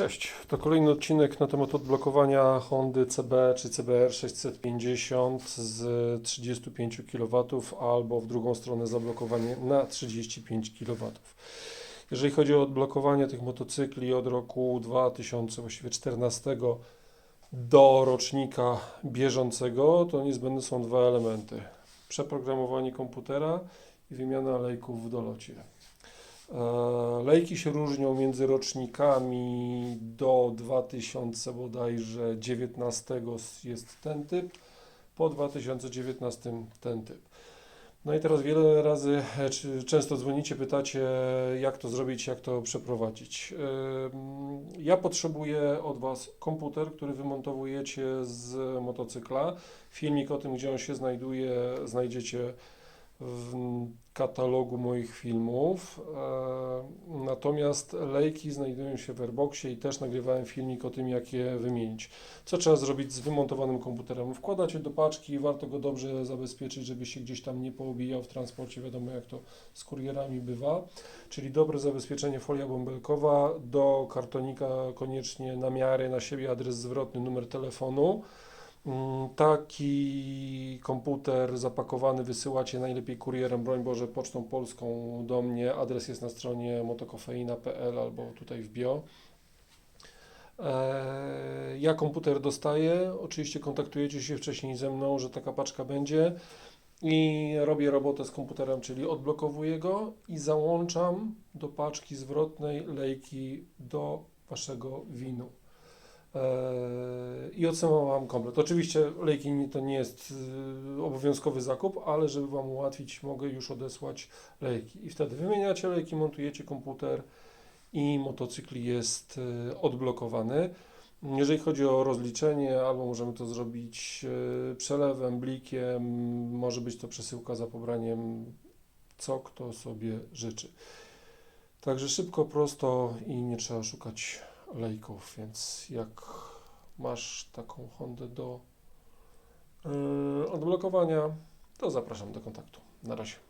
Cześć, to kolejny odcinek na temat odblokowania Hondy CB czy CBR 650 z 35 kW albo w drugą stronę zablokowanie na 35 kW. Jeżeli chodzi o odblokowanie tych motocykli od roku 2014 do rocznika bieżącego, to niezbędne są dwa elementy. Przeprogramowanie komputera i wymiana lejków w dolocie. Lejki się różnią między rocznikami do 2000 bodajże 19 jest ten typ, po 2019 ten typ. No i teraz wiele razy, e, często dzwonicie, pytacie, jak to zrobić, jak to przeprowadzić. Ja potrzebuję od Was komputer, który wymontowujecie z motocykla. Filmik o tym, gdzie on się znajduje, znajdziecie w katalogu moich filmów. E, Natomiast lejki znajdują się w Airboxie i też nagrywałem filmik o tym, jak je wymienić. Co trzeba zrobić z wymontowanym komputerem? Wkładacie do paczki, warto go dobrze zabezpieczyć, żeby się gdzieś tam nie poobijał w transporcie. Wiadomo, jak to z kurierami bywa. Czyli dobre zabezpieczenie, folia bąbelkowa, do kartonika koniecznie na miarę, na siebie adres zwrotny, numer telefonu. Mm, Taki komputer zapakowany wysyłacie najlepiej kurierem, broń Boże, pocztą polską do mnie. Adres jest na stronie motokofeina.pl albo tutaj w bio. Eee, Ja komputer dostaję. Oczywiście kontaktujecie się wcześniej ze mną, że taka paczka będzie i robię robotę z komputerem, czyli odblokowuję go i załączam do paczki zwrotnej lejki do waszego winu. Eee, I odsyłam komplet. Oczywiście lejki to nie jest y, obowiązkowy zakup, ale żeby Wam ułatwić, mogę już odesłać lejki. I wtedy wymieniacie lejki, montujecie komputer i motocykl jest y, odblokowany. Jeżeli chodzi o rozliczenie, albo możemy to zrobić przelewem, blikiem, może być to przesyłka za pobraniem, co kto sobie życzy. Także szybko, prosto i nie trzeba szukać lejków, więc jak masz taką Hondę do yy, odblokowania, to zapraszam do kontaktu. Na razie.